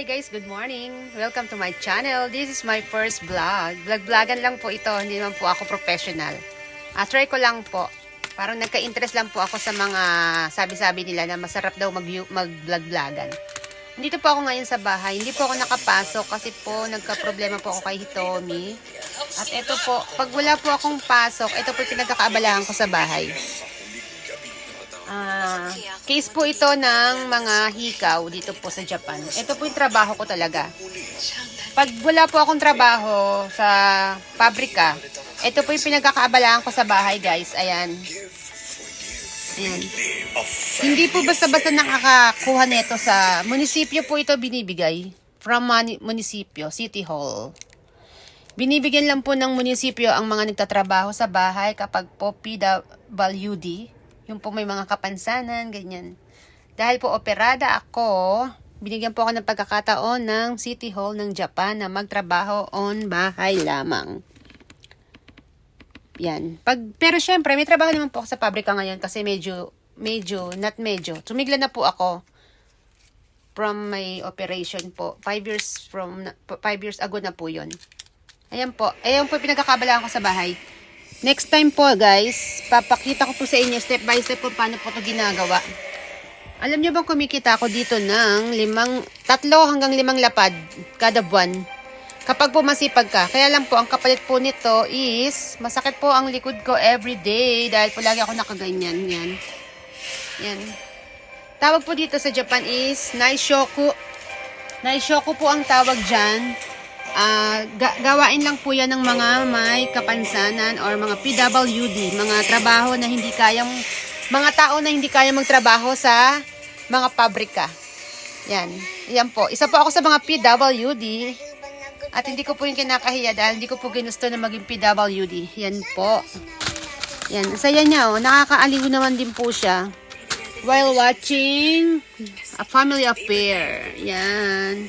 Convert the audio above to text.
Hi guys, good morning. Welcome to my channel. This is my first vlog. Vlog-vlogan lang po ito, hindi naman po ako professional. Ah, try ko lang po. Parang nagka-interest lang po ako sa mga sabi-sabi nila na masarap daw mag- mag-vlog-vlogan. Nandito po ako ngayon sa bahay. Hindi po ako nakapasok kasi po nagka-problema po ako kay Hitomi. At ito po, pag wala po akong pasok, ito po pinagkakaabalahan ko sa bahay. Ah, case po ito ng mga hikaw dito po sa Japan. Ito po yung trabaho ko talaga. Pag wala po akong trabaho sa pabrika, ito po yung pinagkakaabalahan ko sa bahay, guys. Ayan. Ayan. Hindi po basta-basta nakakakuha nito sa munisipyo po ito binibigay. From munisipyo, City Hall. Binibigyan lang po ng munisipyo ang mga nagtatrabaho sa bahay kapag po PWD, yung po may mga kapansanan, ganyan. Dahil po operada ako, binigyan po ako ng pagkakataon ng City Hall ng Japan na magtrabaho on bahay lamang. Yan. Pag, pero syempre, may trabaho naman po ako sa pabrika ngayon kasi medyo, medyo, not medyo. Tumigla na po ako from my operation po. Five years from, five years ago na po yon Ayan po. Ayan po pinagkakabalaan ko sa bahay. Next time po guys, papakita ko po sa inyo step by step kung paano po ito ginagawa. Alam niyo bang kumikita ako dito ng limang, tatlo hanggang limang lapad kada buwan. Kapag po masipag ka. Kaya lang po, ang kapalit po nito is, masakit po ang likod ko every day dahil po lagi ako nakaganyan. Yan. Yan. Tawag po dito sa Japan is Naishoku. Naishoku po ang tawag dyan. Ah, ga- gawain lang po yan ng mga may kapansanan or mga PWD, mga trabaho na hindi kayang, mga tao na hindi kayang magtrabaho sa mga pabrika. Yan. Yan po. Isa po ako sa mga PWD at hindi ko po yung kinakahiya dahil hindi ko po ginusto na maging PWD. Yan po. Yan. Saya niya oh. Nakakaaliw naman din po siya. While watching a family affair. Yan.